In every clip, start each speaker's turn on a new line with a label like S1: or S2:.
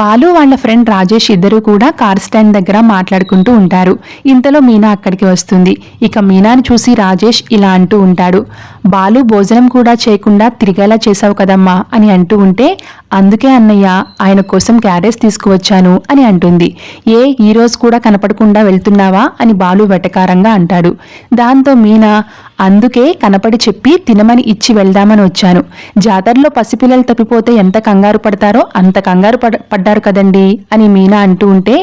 S1: బాలు వాళ్ళ ఫ్రెండ్ రాజేష్ ఇద్దరు కూడా కార్ స్టాండ్ దగ్గర మాట్లాడుకుంటూ ఉంటారు. ఇంతలో మీనా అక్కడికి వస్తుంది. ఇక మీనాని చూసి రాజేష్ ఇలా అంటూ ఉంటాడు. బాలు భోజనం కూడా చేయకుండా తిరిగేలా చేశావు కదమ్మా అని అంటూ ఉంటే అందుకే అన్నయ్య ఆయన కోసం క్యారేజ్ తీసుకువచ్చాను అని అంటుంది. ఏ ఈరోజు కూడా కనపడకుండా వెళ్తున్నావా అని బాలు వెటకారంగా అంటాడు. దాంతో మీనా అందుకే కనపడి చెప్పి తినమని ఇచ్చి వెళ్దామని వచ్చాను. జాతరలో పసిపిల్లలు తప్పిపోతే ఎంత కంగారు పడతారో అంత కంగారు పడ ఉంటారు కదండి అని మీనా అంటూ ఉంటే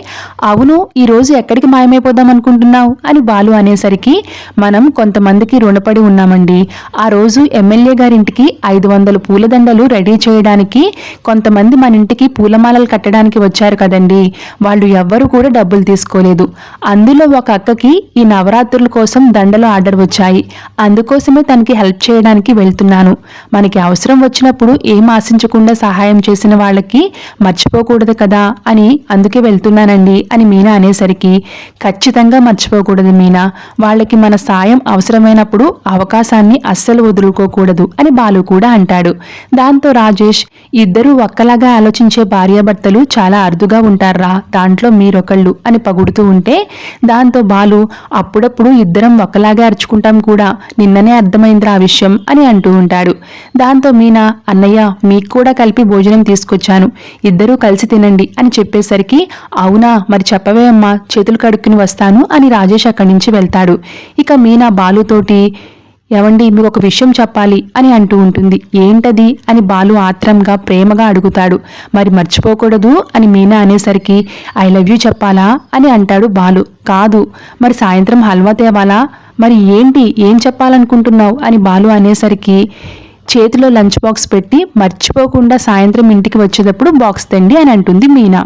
S1: అవును ఈ రోజు ఎక్కడికి మాయమైపోదాం అనుకుంటున్నావు? అని బాలు అనేసరికి మనం కొంతమందికి రుణపడి ఉన్నామండి. ఆ రోజు ఎమ్మెల్యే గారింటికి ఐదు వందల పూలదండలు రెడీ చేయడానికి కొంతమంది మన ఇంటికి పూలమాలలు కట్టడానికి వచ్చారు కదండి. వాళ్ళు ఎవ్వరూ కూడా డబ్బులు తీసుకోలేదు. అందులో ఒక అక్కకి ఈ నవరాత్రుల కోసం దండలు ఆర్డర్ వచ్చాయి. అందుకోసమే తనకి హెల్ప్ చేయడానికి వెళ్తున్నాను. మనకి అవసరం వచ్చినప్పుడు ఏం ఆశించకుండా సహాయం చేసిన వాళ్ళకి మర్చిపోకూడదు కదా అని అందుకే వెళ్తున్నానండి అని మీనా అనేసరికి ఖచ్చితంగా మర్చిపోకూడదు మీనా. వాళ్ళకి మన సాయం అవసరమైనప్పుడు అవకాశాన్ని అస్సలు వదులుకోకూడదు అని బాలు కూడా అంటాడు. దాంతో రాజేష్ ఇద్దరూ ఒక్కలాగా ఆలోచించే భార్యాభర్తలు చాలా అరుదుగా ఉంటారా దాంట్లో మీరొకళ్ళు అని పగుడుతూ ఉంటే దాంతో బాలు అప్పుడప్పుడు ఇద్దరం ఒకలాగే అరుచుకుంటాం కూడా. నిన్ననే అర్థమైందిరా ఆ విషయం అని అంటూ ఉంటాడు. దాంతో మీనా అన్నయ్య మీకు కూడా కలిపి భోజనం తీసుకొచ్చాను. ఇద్దరూ కలిసి తినండి అని చెప్పేసరికి అవునా మరి చెప్పవే అమ్మా చేతులు కడుక్కుని వస్తాను అని రాజేష్ అక్కడి నుంచి వెళ్తాడు. ఇక మీనా బాలుతోటి ఎవండి మీకు ఒక విషయం చెప్పాలి అని అంటూ ఉంటుంది. ఏంటది? అని బాలు ఆత్రంగా ప్రేమగా అడుగుతాడు. మరి మర్చిపోకూడదు అని మీనా అనేసరికి ఐ లవ్ యూ చెప్పాలా? అని అంటాడు బాలు. కాదు మరి సాయంత్రం హల్వా తేవాలా? మరి ఏంటి? ఏం చెప్పాలనుకుంటున్నావు? అని బాలు అనేసరికి చేతిలో లంచ్ బాక్స్ పెట్టి మర్చిపోకుండా సాయంత్రం ఇంటికి వచ్చేటప్పుడు బాక్స్ తెండి అని అంటుంది మీనా.